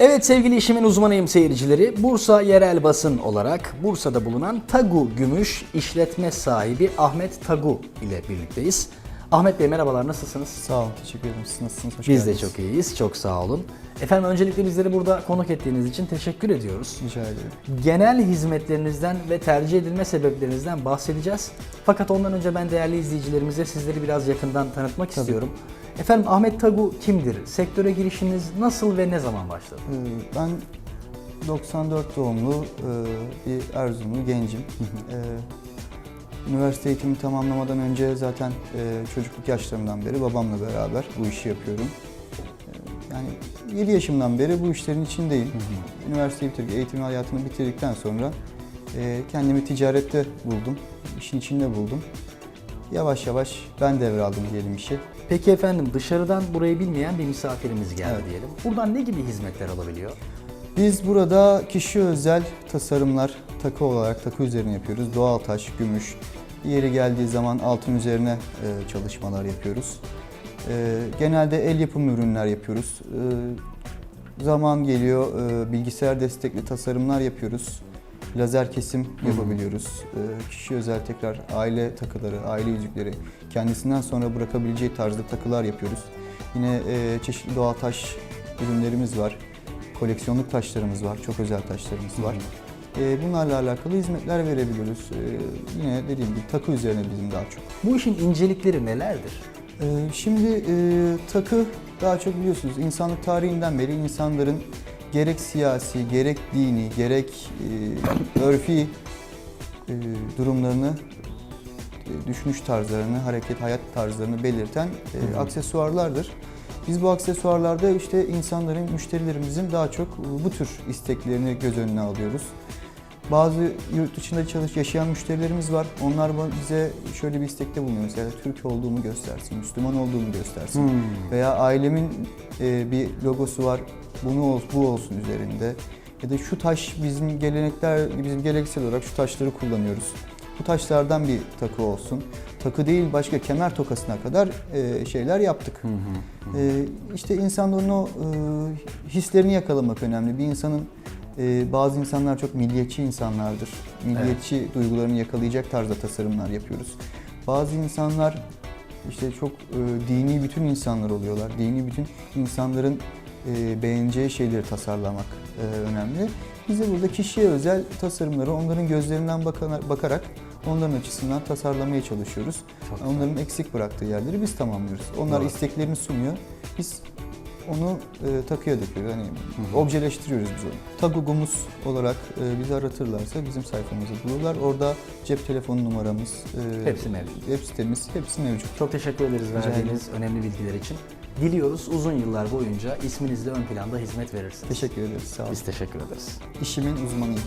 Evet sevgili işimin uzmanıyım seyircileri. Bursa yerel basın olarak Bursa'da bulunan Tagu Gümüş işletme sahibi Ahmet Tagu ile birlikteyiz. Ahmet Bey merhabalar nasılsınız? Sağ olun, teşekkür ederim. Siz nasılsınız? Hoş Biz de geldiniz. çok iyiyiz. Çok sağ olun. Efendim öncelikle bizleri burada konuk ettiğiniz için teşekkür ediyoruz. Rica ederim. Genel hizmetlerinizden ve tercih edilme sebeplerinizden bahsedeceğiz. Fakat ondan önce ben değerli izleyicilerimize sizleri biraz yakından tanıtmak istiyorum. Efendim Ahmet Tagu kimdir? Sektöre girişiniz nasıl ve ne zaman başladı? Ee, Ben 94 doğumlu e, bir Erzurumlu gencim. Ee, Üniversite eğitimi tamamlamadan önce zaten e, çocukluk yaşlarımdan beri babamla beraber bu işi yapıyorum. Ee, Yani 7 yaşımdan beri bu işlerin içindeyim. Üniversiteyi bitirdik, eğitim hayatını bitirdikten sonra e, kendimi ticarette buldum, işin içinde buldum. Yavaş yavaş ben devraldım diyelim işi. Peki efendim dışarıdan burayı bilmeyen bir misafirimiz geldi Evet. diyelim. Buradan ne gibi hizmetler alabiliyor? Biz burada kişi özel tasarımlar takı olarak takı üzerine yapıyoruz. Doğal taş, gümüş. Yeri geldiği zaman altın üzerine e, çalışmalar yapıyoruz. E, genelde el yapımı ürünler yapıyoruz. E, zaman geliyor e, bilgisayar destekli tasarımlar yapıyoruz. Lazer kesim yapabiliyoruz. E, kişi özel tekrar aile takıları, aile yüzükleri kendisinden sonra bırakabileceği tarzda takılar yapıyoruz. Yine e, çeşitli doğal taş ürünlerimiz var koleksiyonluk taşlarımız var, çok özel taşlarımız var. Ee, bunlarla alakalı hizmetler verebiliyoruz. Ee, yine dediğim gibi takı üzerine bizim daha çok. Bu işin incelikleri nelerdir? Şimdi e, takı daha çok biliyorsunuz insanlık tarihinden beri insanların gerek siyasi, gerek dini, gerek e, örfi e, durumlarını, e, düşünüş tarzlarını, hareket, hayat tarzlarını belirten e, aksesuarlardır. Biz bu aksesuarlarda işte insanların, müşterilerimizin daha çok bu tür isteklerini göz önüne alıyoruz. Bazı yurt dışında çalış yaşayan müşterilerimiz var. Onlar bize şöyle bir istekte bulunuyor. Mesela Türk olduğumu göstersin, Müslüman olduğumu göstersin. Veya ailemin e, bir logosu var. Bunu bu olsun üzerinde. Ya da şu taş bizim gelenekler, bizim geleneksel olarak şu taşları kullanıyoruz. Bu taşlardan bir takı olsun. Takı değil başka kemer tokasına kadar e, şeyler yaptık. E, işte insanların o e, hislerini yakalamak önemli. Bir insanın e, bazı insanlar çok milliyetçi insanlardır. Milliyetçi duygularını yakalayacak tarzda tasarımlar yapıyoruz. Bazı insanlar işte çok e, dini bütün insanlar oluyorlar. Dini bütün insanların e, beğeneceği şeyleri tasarlamak e, önemli. Biz de burada kişiye özel tasarımları onların gözlerinden bakana- bakarak onların açısından tasarlamaya çalışıyoruz. Çok güzel. onların eksik bıraktığı yerleri biz tamamlıyoruz. Onlar Doğru. isteklerini sunuyor. Biz onu e, takıya döküyoruz. Hani objeleştiriyoruz biz onu. Tagugumuz olarak e, bizi aratırlarsa bizim sayfamızı bulurlar. Orada cep telefonu numaramız, e, Hepsi mevcut. web sitemiz hepsi mevcut. Çok teşekkür ederiz verdiğiniz önemli bilgiler için. Diliyoruz uzun yıllar boyunca isminizle ön planda hizmet verirsiniz. Teşekkür ederiz. Sağ olun. Biz teşekkür ederiz. İşimin uzmanıyım.